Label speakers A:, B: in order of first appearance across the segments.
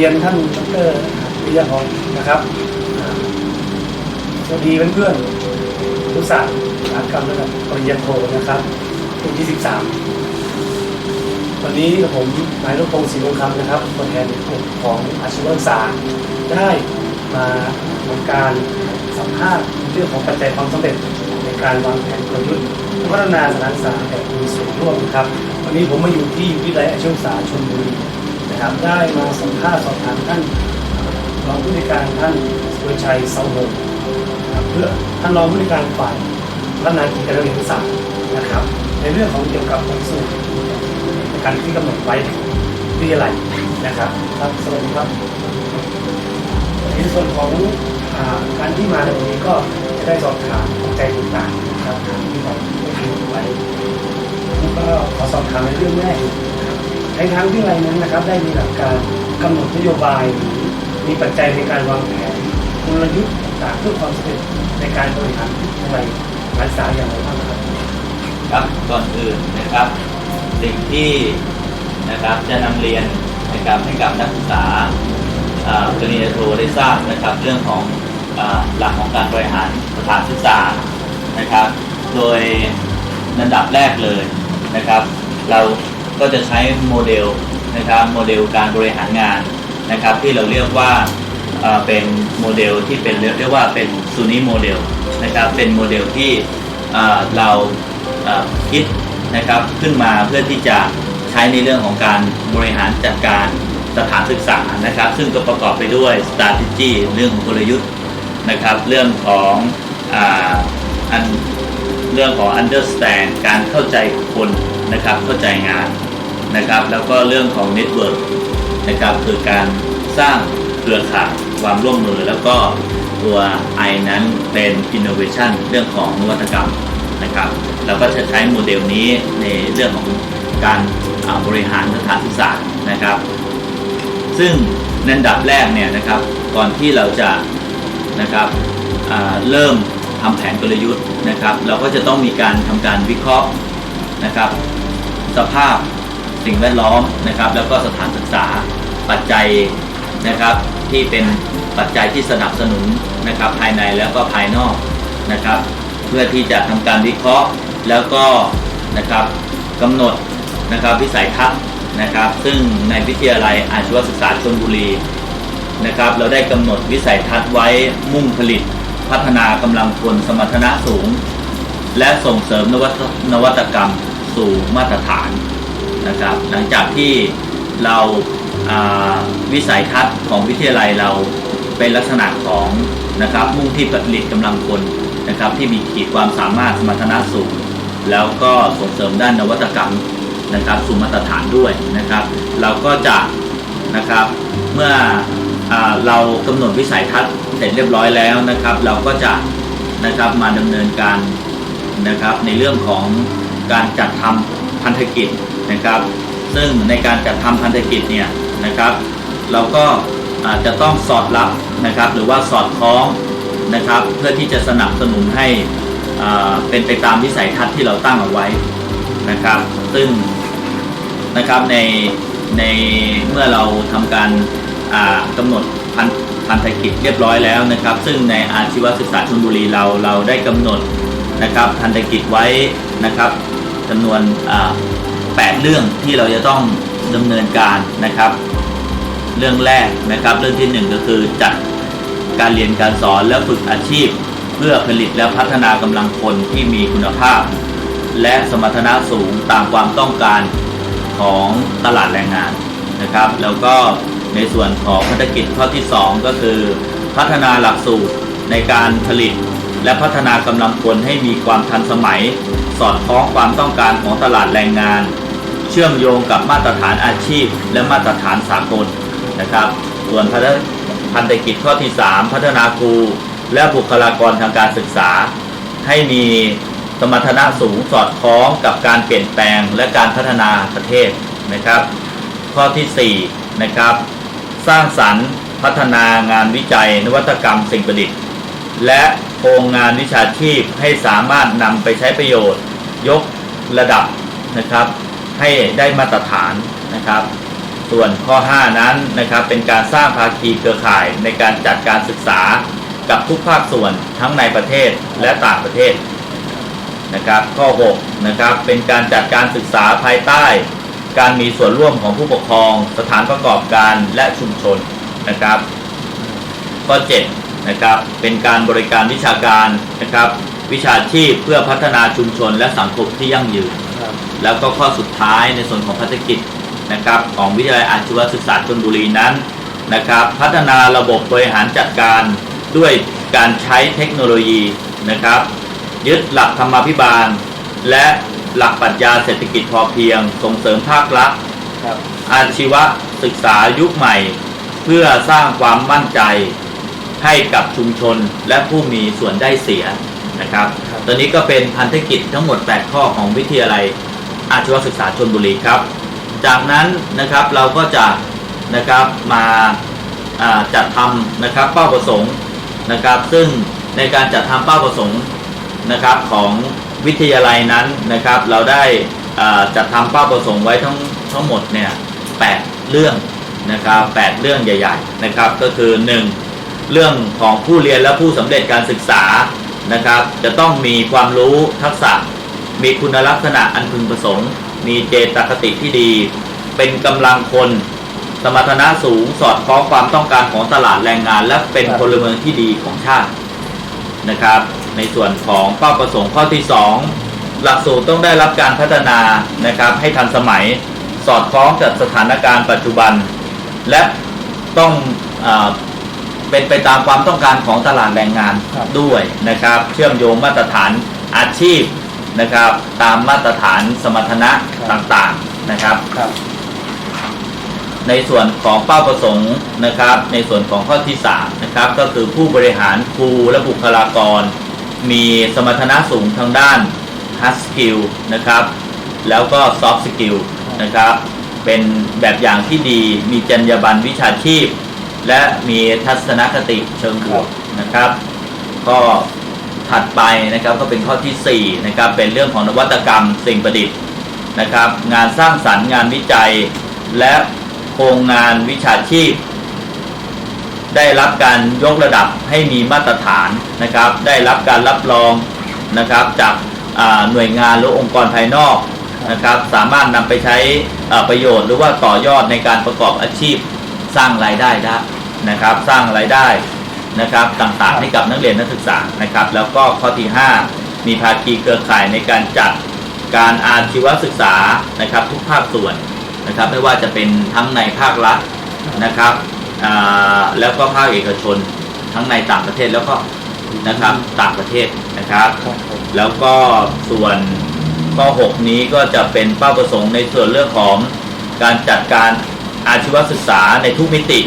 A: รียนท่านดรวิทยาพรนะครับสวัสดีเพื่อนๆผู้ศาสตร์อุตสาหกรรมระดับปริญญาโทนะครับปีที่ 13 วันนี้ผมนายรพงศ์ศรีวงคำนะครับตัวแทนของอาชีวศึกษาได้มาทำการสัมภาษณ์เรื่องของปัจจัยความสำเร็จในการวางแผนกลยุทธ์พัฒนาสถานศึกษาแบบมีส่วนร่วมนะครับ วันนี้ผมมาอยู่ที่วิทยาลัยอาชีวศึกษาชลบุรี นะครับได้มาสัมภาษณ์สอบถามท่านรองผู้ในการท่านสุรชัยเสาหงนะครับเพื่อท่านรองผู้ในการฝ่ายพัฒนากิจการเรียนศาสตร์นะครับ ในเรื่องของเกี่ยวกับหลักสูตรในการที่กำหนดไว้วิทยาลัยนะครับครับสวัสดีครับในส่วนของอาการที่มาในวันนี้ก็จะได้สอบถามปัจจัยต่างๆนะครับที่เราได้คุยไว้แล้วก็ขอสอบถามในเรื่องแรก ในทางวิทยาลัยนั้นนะครับได้มีหลักการกำหนดนโยบายหรือมีปัจจัยในการวางแผนกลยุทธ์ต่างๆเพื่อความสำเร็จในการบริหารวิทยาลัยการศึกษาอย่างไรบ้างครับ
B: ครับก่อนอื่นนะครับ สิ่งที่นะครับจะนำเรียนนะครับให้กับนักศึกษาอาปริญญาโทได้ทราบนะครับเรื่องของอหลักของการบริหารสถานศึกษานะครับ โดยระดับแรกเลยนะครับ เรา ก็จะใช้โมเดลนะครับโมเดลการบริหารงานนะครับ ที่เราเรียกว่าเป็นโมเดลที่เป็นเรียกว่าเป็นซูนิโมเดลนะครับเป็นโมเดลที่เราคิดนะครับขึ้นมาเพื่อที่จะใช้ในเรื่องของการบริหารจัดการสถานศึกษานะครับ ซึ่งก็ประกอบไปด้วย strategy เรื่องของกลยุทธ์นะครับ เรื่องของอันเรื่องของ understand การเข้าใจคนนะครับเข้าใจงาน นะครับ แล้วก็เรื่องของ network นะครับคือการสร้างเครือข่ายความร่วมมือแล้วก็ตัว I นั้นเป็น innovation เรื่องของนวัตกรรมนะครับเราก็จะใช้โมเดลนี้ในเรื่องของการบริหารสถานศึกษานะครับ ซึ่งในอันดับแรกเนี่ยนะครับก่อนที่เราจะนะครับเริ่มทำแผนกลยุทธ์นะครับ เราก็จะต้องมีการทำการวิเคราะห์นะครับ สภาพ สิ่งแวดล้อมนะครับ แล้วก็สถานศึกษาปัจจัยนะครับ ที่เป็นปัจจัยที่สนับสนุนนะครับ ภายในแล้วก็ภายนอกนะครับ เพื่อที่จะทำการวิเคราะห์แล้วก็นะครับกำหนดนะครับวิสัยทัศน์นะครับ ซึ่งในวิทยาลัยอาชีวศึกษาชลบุรีนะครับ เราได้กำหนดวิสัยทัศน์ไว้มุ่งผลิตพัฒนากำลังคนสมรรถนะสูง และส่งเสริมนวัตนวัตกรรมสู่มาตรฐาน นะครับ หลังจากที่เราาวิสัยทัศน์ของวิทยาลัยเราเป็นลักษณะของนะครับมุ่งที่ผลิตกำลังคนนะครับที่มีขีดความสามารถสมรรถนะสูง แล้วก็ส่งเสริมด้านนวัตกรรมนะครับสู่มาตรฐานด้วยนะครับ เราก็จะนะครับเมื่ออเรากำหนดวิสัยทัศน์เสร็จเรียบร้อยแล้วนะครับ เราก็จะนะครับมาดำเนินการนะครับในเรื่องของการจัดทำพันธกิจ นะครับ ซึ่งในการจัดทำพันธกิจเนี่ยนะครับ เราก็อาจจะต้องสอดรับนะครับ หรือว่าสอดคล้องนะครับ เพื่อที่จะสนับสนุนให้เป็นไปตามวิสัยทัศน์ที่เราตั้งเอาไว้นะครับ ซึ่งนะครับในในเมื่อเราทำการอ่ากำหนดพันพันธกิจเรียบร้อยแล้วนะครับ ซึ่งในอาชีวศึกษาชลบุรีเราเราได้กำหนดนะครับพันธกิจไว้นะครับจำนวน อ่าแปดเรื่องที่เราจะต้องดำเนินการนะครับ เรื่องแรกนะครับ เรื่องที่หนึ่งก็คือจัดการเรียนการสอนและฝึกอาชีพ เพื่อผลิตและพัฒนากำลังคนที่มีคุณภาพ และสมรรถนะสูงตามความต้องการของตลาดแรงงานนะครับ แล้วก็ในส่วนของภารกิจข้อที่ 2 ก็คือ พัฒนาหลักสูตรในการผลิตและพัฒนากำลังคนให้มีความทันสมัย สอดคล้องความต้องการของตลาดแรงงาน เชื่อมโยงกับมาตรฐานอาชีพ และมาตรฐานสากลนะครับ ส่วนพันธกิจข้อที่ 3 พัฒนาครูและบุคลากรทางการศึกษา ให้มีสมรรถนะสูงสอดคล้องกับการเปลี่ยนแปลงและการพัฒนาประเทศนะครับ ข้อที่4นะครับสร้างสรรค์พัฒนางานวิจัย นวัตกรรมสิ่งประดิษฐ์ และโครงงานวิชาชีพให้สามารถนำไปใช้ประโยชน์ ยกระดับนะครับ ให้ได้มาตรฐานนะครับ ส่วนข้อ 5 นั้นนะครับเป็นการสร้างภาคีเครือข่ายในการจัดการศึกษากับทุกภาคส่วนทั้งในประเทศและต่างประเทศนะครับข้อ6นะครับเป็นการจัดการศึกษาภายใต้ การมีส่วนร่วมของผู้ปกครอง สถานประกอบการและชุมชนนะครับข้อ7นะครับเป็นการบริการวิชาการนะครับ วิชาชีพเพื่อพัฒนาชุมชนและสังคมที่ยั่งยืน
A: ครับ
B: แล้วก็ข้อสุดท้ายในส่วนของภารกิจนะครับของวิทยาลัยอาชีวศึกษาชลบุรีนั้นนะครับพัฒนาระบบบริหารจัดการด้วยการใช้เทคโนโลยีนะครับ ยึดหลักธรรมาภิบาล และหลักปรัชญาเศรษฐกิจพอเพียง ส่งเสริมภาครัฐ
A: ครับ
B: อาชีวศึกษายุคใหม่ เพื่อสร้างความมั่นใจให้กับชุมชนและผู้มีส่วนได้เสีย นะครับ
A: ครับ
B: ตัวนี้ก็เป็นพันธกิจทั้งหมด 8 ข้อของวิทยาลัยอาชีวศึกษาชนบุรีครับ จากนั้นนะครับเราก็จะนะครับมาอ่าจัดทำนะครับเป้าประสงค์นะครับ ซึ่งในการจัดทำเป้าประสงค์นะครับของวิทยาลัยนั้นนะครับ เราได้อ่าจัดทำเป้าประสงค์ไว้ทั้งทั้งหมดเนี่ยแปดเรื่องนะครับแปดเรื่องใหญ่ ๆนะครับ ก็คือ 1. เรื่องของผู้เรียนและผู้สำเร็จการศึกษา นะครับ จะต้องมีความรู้ทักษะ มีคุณลักษณะอันพึงประสงค์ มีเจตคติที่ดี เป็นกำลังคน สมรรถนะสูงสอดคล้องความต้องการของตลาดแรงงาน และเป็นพลเมืองที่ดีของชาตินะครับ ในส่วนของเป้าประสงค์ข้อที่ 2 หลักสูตรต้องได้รับการพัฒนานะครับให้ทันสมัยสอดคล้องกับสถานการณ์ปัจจุบัน และต้องอ เป็นไปตามความต้องการของตลาดแรงงาน
A: ครับ
B: ด้วยนะครับ เชื่อมโยงมาตรฐานอาชีพนะครับ ตามมาตรฐานสมรรถนะครับต่างๆนะครับ
A: ครับ
B: ในส่วนของเป้าประสงค์นะครับ ในส่วนของข้อที่3นะครับก็คือผู้บริหารครูและบุคลากร มีสมรรถนะสูงทางด้าน hard skill นะครับ แล้วก็ soft skill นะครับ เป็นแบบอย่างที่ดีมีจรรยาบรรณวิชาชีพ และมีทัศนคติเชิงบวกนะครับ ก็ถัดไปนะครับก็เป็นข้อทีสี่4นะครับเป็นเรื่องของนวัตกรรมสิ่งประดิษฐ์นะครับ งานสร้างสรรค์งานวิจัย และโครงงานวิชาชีพ ได้รับการยกระดับให้มีมาตรฐานนะครับ ได้รับการรับรองนะครับจากอ่าหน่วยงานหรือองค์กรภายนอกนะครับ สามารถนำไปใช้อ่าประโยชน์หรือว่าต่อยอดในการประกอบอาชีพ สร้างรายได้ได้นะครับ สร้างรายได้นะครับต่างๆให้กับนักเรียนนักศึกษานะครับ แล้วก็ข้อที่ 5 มีภาคีเครือข่ายในการจัดการอาชีวศึกษานะครับ ทุกภาคส่วนนะครับ ไม่ว่าจะเป็นทั้งในภาครัฐนะครับแล้วก็ภาคเอกชนทั้งในต่างประเทศแล้วก็นะครับต่างประเทศนะครับ แล้วก็ส่วนข้อ 6 นี้ก็จะเป็นเป้าประสงค์ในส่วนเรื่องของการจัดการ อาชีวศึกษาในทุกมิติ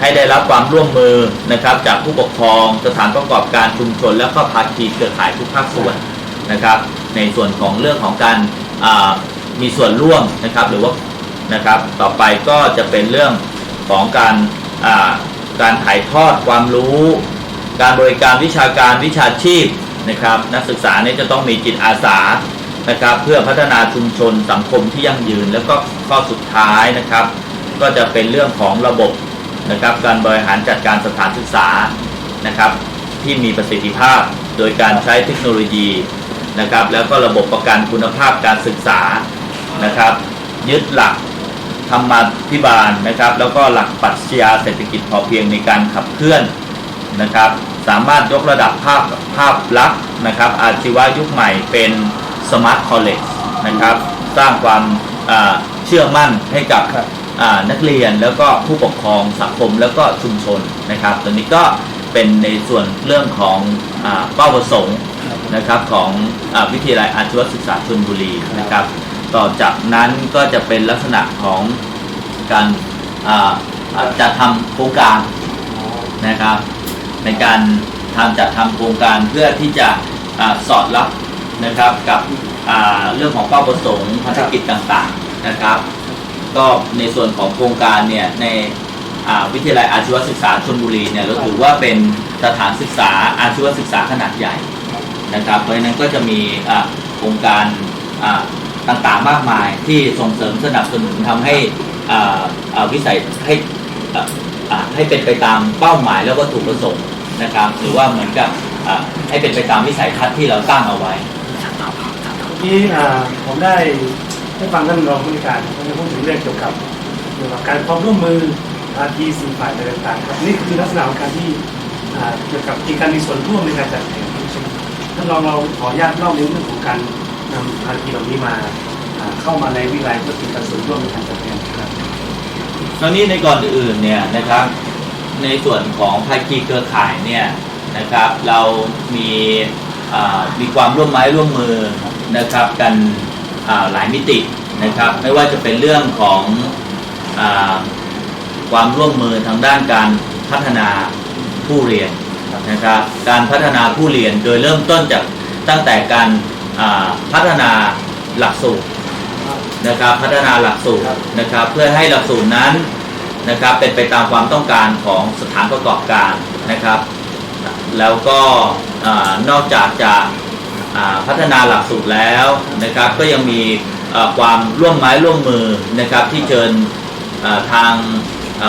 B: ให้ได้รับความร่วมมือนะครับ จากผู้ปกครองสถานประกอบการชุมชน และก็ภาคีเครือข่ายทุกภาคส่วนนะครับ ในส่วนของเรื่องของการมีส่วนร่วมนะครับ หรือว่านะครับ ต่อไปก็จะเป็นเรื่องของการการถ่ายทอดความรู้ การบริการวิชาการวิชาชีพนะครับ นักศึกษาเนี่ยจะต้องมีจิตอาสานะครับ เพื่อพัฒนาชุมชนสังคมที่ยั่งยืนแล้วก็ข้อสุดท้ายนะครับ ก็จะเป็นเรื่องของระบบนะครับการบริหารจัดการสถานศึกษานะครับ ที่มีประสิทธิภาพโดยการใช้เทคโนโลยีนะครับ แล้วก็ระบบประกันคุณภาพการศึกษานะครับ ยึดหลักธรรมาภิบาลนะครับ แล้วก็หลักปรัชญาเศรษฐกิจพอเพียงในการขับเคลื่อนนะครับ สามารถยกระดับภาพภาพลักษณ์นะครับ อาชีวะยุคใหม่เป็นสมาร์ทคอลเลจนะครับ สร้างความเชื่อมั่นให้กับ นักเรียนแล้วก็ผู้ปกครองสังคมแล้วก็ชุมชนนะครับตัวนี้ก็เป็นในส่วนเรื่องของอเป้าประสงค์นะครับของอวิทยาลัยอาชีวศึกษาชลบุรีนะครับ ต่อจากนั้นก็จะเป็นลักษณะของการจัดทำโครงการนะครับ ในการทำจัดทำโครงการเพื่อที่จะอสอดรับนะครับกับเรื่องของเป้าประสงค์ภารกิจต่างๆนะครับ ก็ในส่วนของโครงการเนี่ยในวิทยาลัยอาชีวศึกษาชลบุรีเนี่ยเราถือว่าเป็นสถานศึกษาอาชีวศึกษาขนาดใหญ่นะครับ เพราะฉะนั้นก็จะมีโครงการต่างๆมากมายที่ส่งเสริมสนับสนุนทำให้วิสัยให้ให้เป็นไปตามเป้าหมายแล้วก็ถูกประสงค์นะครับ หรือว่าเหมือนกับให้เป็นไปตามวิสัยทัศน์ที่เราตั้งเอาไว้
A: เมื่อกี้อ่ผมได้ ได้ฟังท่านรองผู้การท่านได้พูดถึงเรื่องเกี่ยวกับเกี่ยวกับการความร่วมมือภาคีสี่ฝ่ายต่างๆครับนี่คือลักษณะของการที่เกี่ยวกับมีการมีส่วนร่วมในการจัดแข่งท่านรองเราขออนุญาตเล่าในเรื่องของการนำภาคีเหล่านี้มาเข้ามาในวิไลเพื่อเป็นการส่วนร่วมในการจัดแข่งครับ
B: ตอนนี้ในก่อนอื่นเนี่ยนะครับในส่วนของภาคีเครือข่ายเนี่ยนะครับเรามีมีความร่วมไม้ร่วมมือนะครับกัน หลายมิตินะครับ ไม่ว่าจะเป็นเรื่องของอความร่วมมือทางด้านการพัฒนาผู้เรียนนะครับการพัฒนาผู้เรียนโดยเริ่มต้นจากตั้งแต่การพัฒนาหลักสูตรนะครับพัฒนาหลักสูตรนะครับเพื่อให้หลักสูตรนั้นนะครับเป็นไปตามความต้องการของสถานประกอบการนะครับ แล้วก็อนอกจากจะ พัฒนาหลักสูตรแล้วนะครับก็ยังมีความร่วมไม้ร่วมมือนะครับที่เชิญทาง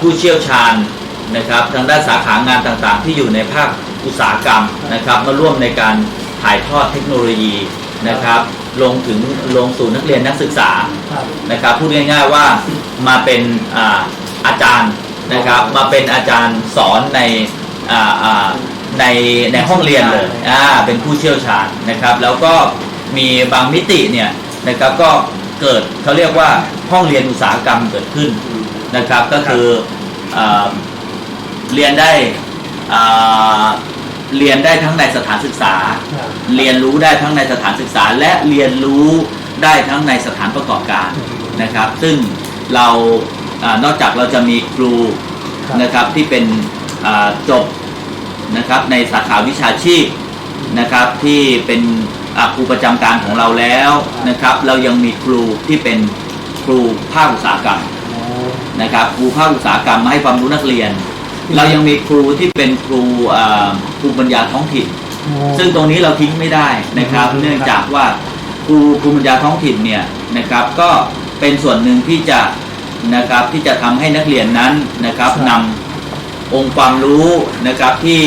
B: ผู้เชี่ยวชาญนะครับทางด้านสาขางานต่างๆ ที่อยู่ในภาคอุตสาหกรรมนะครับมาร่วมในการถ่ายทอดเทคโนโลยีนะครับลงถึงลงสู่นักเรียนนักศึกษานะครับพูดง่ายๆว่ามาเป็นอาจารย์นะครับมาเป็นอาจารย์สอนใน ในในห้องเรียนเลยอ่าเป็นผู้เชี่ยวชาญนะครับ แล้วก็มีบางมิติเนี่ยนะครับก็เกิดเขาเรียกว่าห้องเรียนอุตสาหกรรมเกิดขึ้นนะครับ ก็คืออเรียนได้เรียนได้ทั้งในสถานศึกษา เรียนรู้ได้ทั้งในสถานศึกษา และเรียนรู้ได้ทั้งในสถานประกอบการนะครับ ซึ่งเราอนอกจากเราจะมีครู
A: คร
B: นะครับที่เป็นจบ นะครับในสาขาวิชาชีพนะครับที่เป็นอ่าครูประจำการของเราแล้วนะครับ เรายังมีครูที่เป็นครูภาคอุตสาหกรรม
A: อ๋อ
B: นะครับครูภาคอุตสาหกรรมมาให้ความรู้นักเรียน เรายังมีครูที่เป็นครูอ่าครูปัญญาท้องถิ่น ซึ่งตรงนี้เราทิ้งไม่ได้นะครับ
A: อืม
B: เนื่องจากว่าครูภูมิปัญญาท้องถิ่นเนี่ยนะครับก็เป็นส่วนหนึ่งที่จะนะครับที่จะทำให้นักเรียนนั้นนะครับนำ องค์ความรู้นะครับที่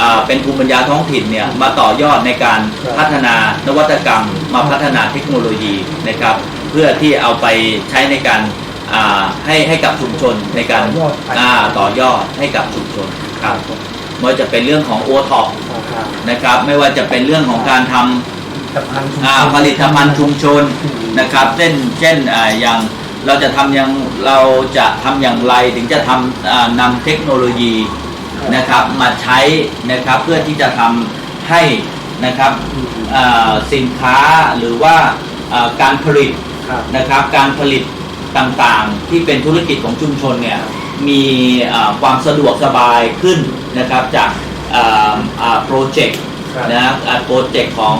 B: อ่าเป็นภูมิปัญญาท้องถิ่นเนี่ยมาต่อยอดในการพัฒนานวัตกรรม มาพัฒนาเทคโนโลยีนะครับ เพื่อที่เอาไปใช้ในการอ่าให้ให้กับชุมชนในการ
A: ต่อยอดไป
B: อ่าต่อยอดให้กับชุมชนครับไม่ว่าจะเป็นเรื่องของโอท็อป
A: ครับ
B: นะครับ ไม่ว่าจะเป็นเรื่องของการท
A: ผลิตภัณฑ์ชุมำช
B: อ่านผลิตภัณฑ์ชุมชนนะครับเช่นเช่นอ่าอย่าง เราจะทำอย่างเราจะทำอย่างไรถึงจะทำนำเทคโนโลยีนะครับมาใช้นะครับเพื่อที่จะทำให้นะครับสินค้าหรือว่าการผลิตนะครับการผลิตต่างๆ ที่เป็นธุรกิจของชุมชนเนี่ยมีความสะดวกสบายขึ้นนะครับจากโปรเจกต์นะโปรเจกต์ของ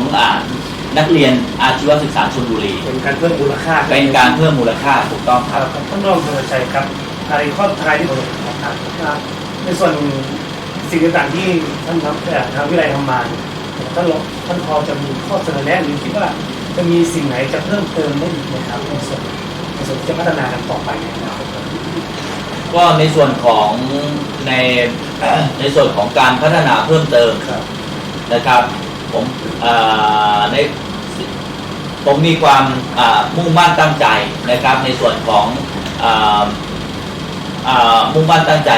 B: นักเรียนอาชีวศึกษาชลบุรี
A: เป็นการเพิ่มมูลค่า
B: เป็นการเพิ่มมูลค่าถูกต้อง
A: ค
B: ค
A: รั
B: รั
A: บบท่านรองสุรชัยครับอะไรข้อท้ายที่ผมขอถามครับในส่วนสิ่งต่างๆที่ท่านทำแต่ทางวิทยาลัยทำมาเนี่ยท่านรองท่านพอจะมีข้อเสนอแนะหรือคิดว่าจะมีสิ่งไหนจะเพิ่มเติมได้อีกไหมครับในส่วนในส่วนที่จะพัฒนากันต่อไปในอนาคตครับ
B: ก็ในส่วนของในในส่วนของการพัฒนาเพิ่มเติม
A: ครับ
B: นะครับผมอ่าใน ผมมีความมุ่งมั่นตั้งใจนะครับในส่วนของออมุ่งมั่นตั้งใจ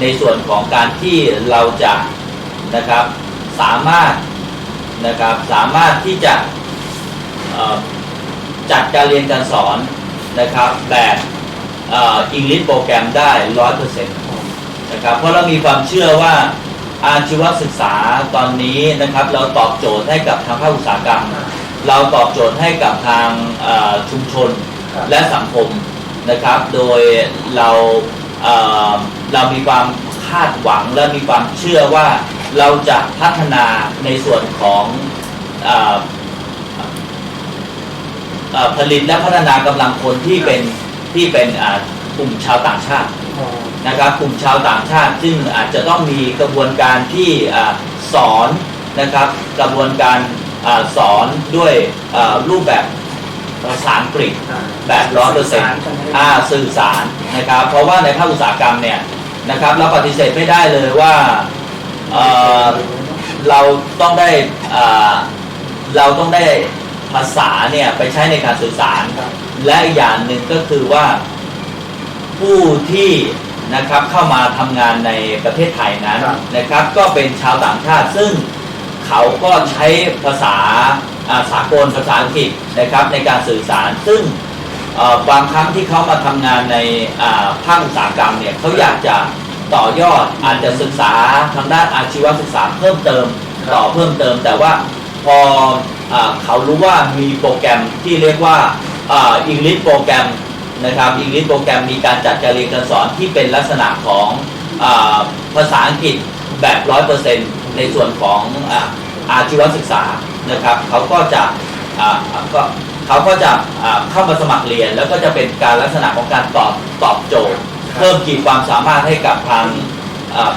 B: ในส่วนของการที่เราจะนะครับสามารถนะครับสามารถที่จะจัดการเรียนการสอนนะครับแบบอังกฤษโปรแกรมได้ร้อยเปอร์เซ็นต์นะครับเพราะเรามีความเชื่อว่าอาชีวศึกษาตอนนี้นะครับ เราตอบโจทย์ให้กับทางภาคอุตสาหกรรม เราตอบโจทย์ให้กับทางเอ่อชุมชน
A: ครับ
B: และสังคมนะครับ โดยเราเอ่อเรามีความคาดหวังและมีความเชื่อว่าเราจะพัฒนาในส่วนของเอ่อเอ่อผลิตและพัฒนากำลังคนที่เป็นที่เป็นอ่ากลุ่มชาวต่างชาติ
A: อ๋อ
B: นะครับกลุ่มชาวต่างชาติ ซึ่งอาจจะต้องมีกระบวนการที่อ่าสอนนะครับกระบวนการอา สอนด้วยอ่ารูปแบบภาษาอังกฤษแบบร้อยเปอร์เซ็นต์อ่าสื่อสารนะครับ เพราะว่าในภาคอุตสาหกรรมเนี่ยนะครับเราปฏิเสธไม่ได้เลยว่าเอ่อเราต้องได้อ่าเราต้องได้ภาษาเนี่ยไปใช้ในการสื่อสาร
A: ครับ
B: และอีกอย่างหนึ่งก็คือว่าผู้ที่นะครับเข้ามาทำงานในประเทศไทยนั้น
A: ครับ
B: นะครับ ก็เป็นชาวต่างชาติซึ่ง เขาก็ใช้ภาษาอ่าสากลภาษาอังกฤษนะครับในการสื่อสาร ซึ่งเอ่อบางครั้งที่เขามาทำงานในอ่าภาคอุตสาหกรรมเนี่ยเขาอยากจะต่อยอดอาจจะศึกษาทางด้านอาชีวศึกษาเพิ่มเติม
A: ครับ
B: ต่อเพิ่มเติม แต่ว่าพออาเขารู้ว่ามีโปรแกรมที่เรียกว่าอังกฤษโปรแกรมนะครับอังกฤษโปรแกรมมีการจัดการเรียนการสอนที่เป็นลักษณะของอาภาษาอังกฤษแบบร้อยเปอร์เซ็นต์ ในส่วนของอาอาชีวศึกษานะครับเขาก็จะอ่าก็เขาก็จะอ่าเข้ามาสมัครเรียน แล้วก็จะเป็นการลักษณะของการตอบตอบโจทย์ เพิ่มขีดความสามารถให้กับทางอ่า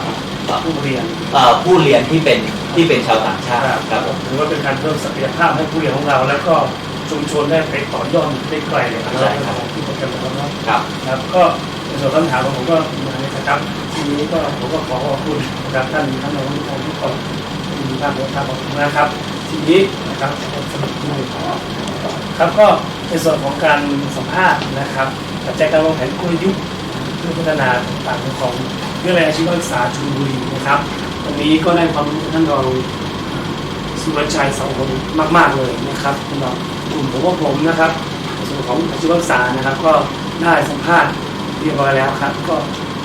A: ผู้เรียน
B: เอ่อผู้เรียนที่เป็นที่เป็นชาวต่างชาติครับผม
A: ถือว่าเป็นการเพิ่มศักยภาพให้ผู้เรียนของเรา แล้วก็ชุมชนได้ไปต่อยอดได้ไกลเลยนะครับ
B: ใช่ครับ
A: ที่โปรแกรมของเรา
B: ครับ
A: ครับก็ใน ส่วนคำถามของผมก็มาในนะครับทีนี้ก็ผมก็ขอขอบคุณนะครับท่านท่านรองผู้การทุกคนที่มีภาพนะครับขอบคุณนะครับ ทีนี้นะครับสำหรับผู้ขอครับก็ในส่วนของการสัมภาษณ์นะครับปัจจัยการวางแผนกลยุทธ์เพื่อพัฒนาต่างๆของวิทยาลัยอาชีวศึกษาชลบุรีนะครับวันนี้ก็ได้ความรู้ท่านรองสุรชัยเสาหงมากๆเลยนะครับสำหรับกลุ่มผมว่าผมนะครับในส่วนของอาชีวศึกษานะครับ ก็ได้สัมภาษณ์ เรียบร้อยแล้วครับ ก็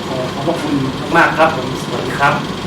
A: ขอขอบพระคุณมากครับผมสวัสดีครับ